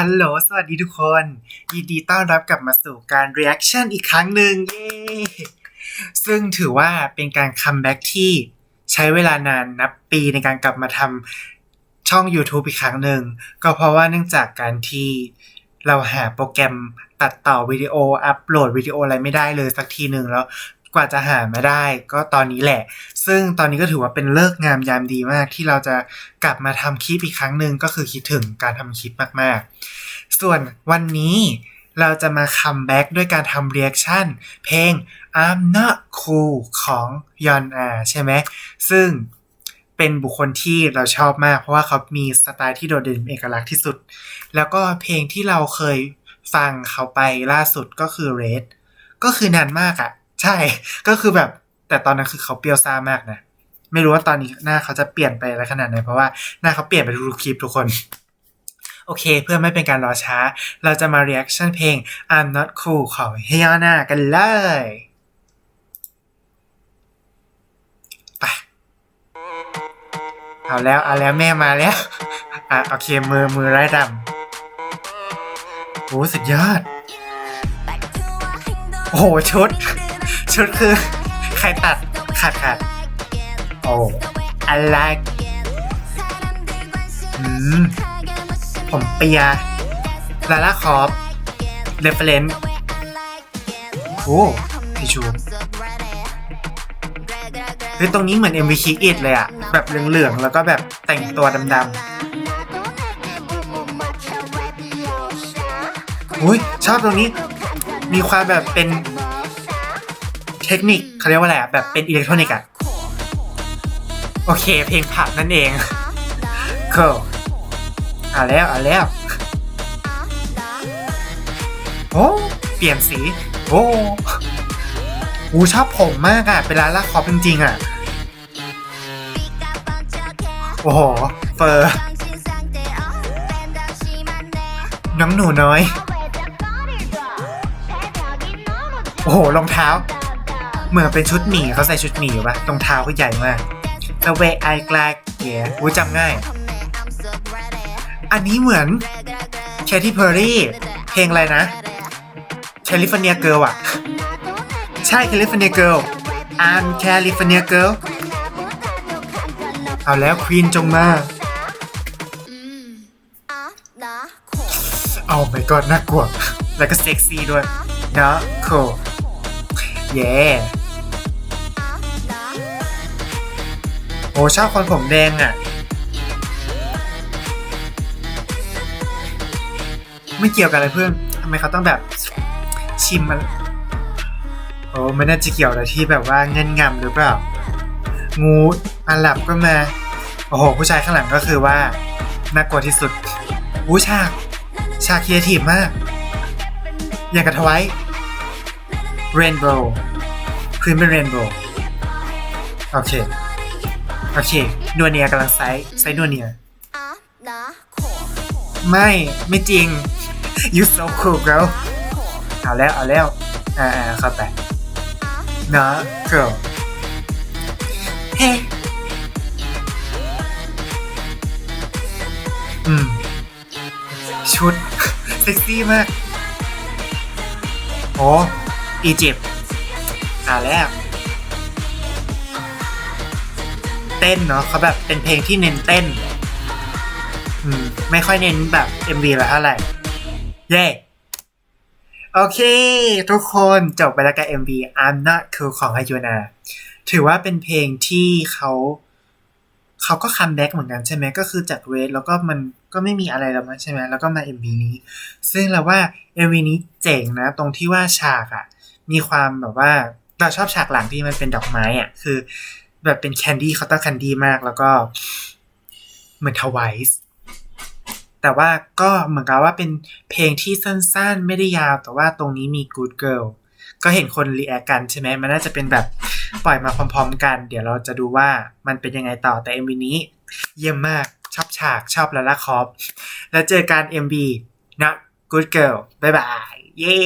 ฮัลโหล สวัสดีทุกคน ยินดีต้อนรับกลับมาสู่การ reaction อีกครั้งหนึ่งเย้ซึ่งถือว่าเป็นการคัมแบ็กที่ใช้เวลานานนับปีในการกลับมาทำช่อง YouTube อีกครั้งหนึ่ง ก็เพราะว่าเนื่องจากการที่เราหาโปรแกรมตัดต่อวิดีโออัปโหลดวิดีโออะไรไม่ได้เลยสักทีหนึ่งแล้ว กว่าจะหามาได้ก็ตอนนี้แหละ ซึ่งตอนนี้ก็ถือว่าเป็นเลิกงามยามดีมากที่เราจะกลับมาทำคลิปอีกครั้งหนึ่งก็คือคิดถึงการทำคลิปมากๆ ส่วนวันนี้เราจะมาคัมแบ็กด้วยการทำเรีแอคชั่นเพลง I'm Not Cool ของยอนอาใช่ไหม ซึ่งเป็นบุคคลที่เราชอบมาก เพราะว่าเขามีสไตล์ที่โดดเด่นเอกลักษณ์ที่สุด แล้วก็เพลงที่เราเคยฟังเขาไปล่าสุดก็คือ Red ก็คือนานมากอะ่ะ ช่ก็คือแบบแต่ตอนนั้นคือเขาเปรี้ยวซ่ามากนะ ไม่รู้ว่าตอนนี้หน้าเขาจะเปลี่ยนไปอะไรขนาดไหนเพราะว่าหน้าเขาเปลี่ยนไปทุกคลิปทุกคน โอเค เพื่อไม่เป็นการรอช้า เราจะมา reaction เพลง I'm Not Cool ของเฮียนากันเลยไปเอาแล้วเอาแล้วแม่มาแล้ว อะโอเคมือมือไร้ดำโอ้สุดยอด โอ้โหชุด ชุดคือ ใครตัดขาดขาดโอ้อะไรอืมผมเปียลาล่าคอฟเรฟเฟรนซ์โอ้พี่ชูเฮ้ยตรงนี้เหมือน MV Kick It เลยอะแบบเหลืองๆ แล้วก็แบบแต่งตัวดำๆอุ้ยชอบตรงนี้ มีความแบบเป็น เทคนิคเขาเรียกว่าอะไรอะแบบเป็นอิเล็กทรอนิกส์อะโอเค เพลงผับนั่นเองเคิลอะแล้วอะแล้วโอ้เปลี่ยนสี โอ้หูชอบผมมากอะเป็นร้านลากคอปจริงๆอะโอ้โห เฟอร์น้องหนูน้อย โอ้โหรองเท้า เหมือนเป็นชุดหมีเขาใส่ชุดหมีอยู่ปะรองเท้าก็ใหญ่มาก The way I glad yeah อู้จำง่าย อันนี้เหมือน Katy Perry เพลงอะไรนะ California Girl อะใช่ California Girl I'm California Girl เอาแล้วควีนจงมาเอา my god น่ากลัว แล้วก็เซ็กซี่ด้วยเนาะ cool เย้โอ้ชอบคนผมแดงอะ ไม่เกี่ยวกันเลยเพื่อนทำไมเขาต้องแบบชิมมันโอ้ไม่น่าจะเกี่ยวอะไรที่แบบว่าเงินงำหรือเปล่า งูอาหลับก็มา โอ้โห ผู้ชายข้างหลังก็คือว่าน่ากลัวที่สุดอู้ฉากฉากเคียทีฟมาก อย่างกับทวาย เรนโบว์พื้นเป็นเรนโบว์โอเค โอเคนัวเนียกำลังไซส์ไซส์นัวเนีย ไม่ ไม่จริง you so cool girl เอาแล้ว เอาแล้ว อ่าเข้าไปนะ girl เฮ้อืม ชุด เซ็กซี่มาก โอ้ อียิปต์อ่าแล้วเต้นเนาะเขาแบบเป็นเพลงที่เน้นเต้น อืม ไม่ค่อยเน้นแบบ MV ละเท่าไหร่ เย้โอเค ทุกคนจบไปแล้วกับ MV I'm Not Cool ของฮายุนาถือว่าเป็นเพลงที่เขาเขาก็คัมแบ็กเหมือนกันใช่ไหมก็คือจากเวทแล้วก็มันก็ไม่มีอะไรแล้วมั้งใช่ไหมแล้วก็มา MV นี้ ซึ่งเราว่า MV นี้เจ๋งนะ ตรงที่ว่าฉากอะ มีความแบบว่าเราชอบฉากหลังที่มันเป็นดอกไม้อะคือ แบบเป็นแคนดี้เขาตั้งแคนดี้มากแล้วก็เหมือนทวายส์แต่ว่าก็เหมือนกับว่าเป็นเพลงที่สั้นๆ ไม่ได้ยาว แต่ว่าตรงนี้มี Good Girl ก็เห็นคนรีแอคกันใช่ไหมมันน่าจะเป็นแบบปล่อยมาพร้อมๆ กัน เดี๋ยวเราจะดูว่ามันเป็นยังไงต่อแต่ MV นี้ เยี่ยมมากชอบฉากชอบลาลาคอฟแล้วเจอกัน MV นะ Good Girl บ๊ายบาย เย้